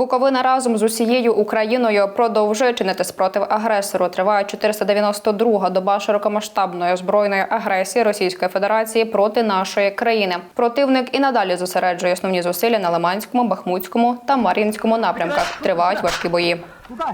Буковина разом з усією Україною продовжує чинити спротив агресору. Триває 492-га доба широкомасштабної збройної агресії Російської Федерації проти нашої країни. Противник і надалі зосереджує основні зусилля на Лиманському, Бахмутському та Мар'їнському напрямках. Тривають важкі бої.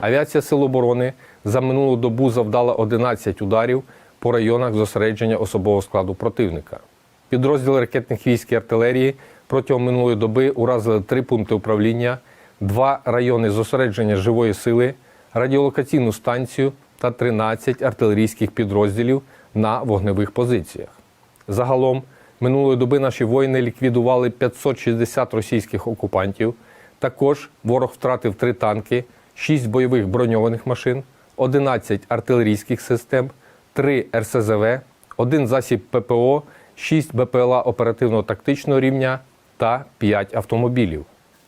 Авіація Сил оборони за минулу добу завдала 11 ударів по районах зосередження особового складу противника. Підрозділи ракетних військ і артилерії протягом минулої доби уразили три пункти управління, два райони зосередження живої сили, радіолокаційну станцію та 13 артилерійських підрозділів на вогневих позиціях. Загалом минулої доби наші воїни ліквідували 560 російських окупантів. Також ворог втратив три танки, 6 бойових броньованих машин, 11 артилерійських систем, 3 РСЗВ, один засіб ППО, 6 БПЛА оперативно-тактичного рівня та 5 автомобілів.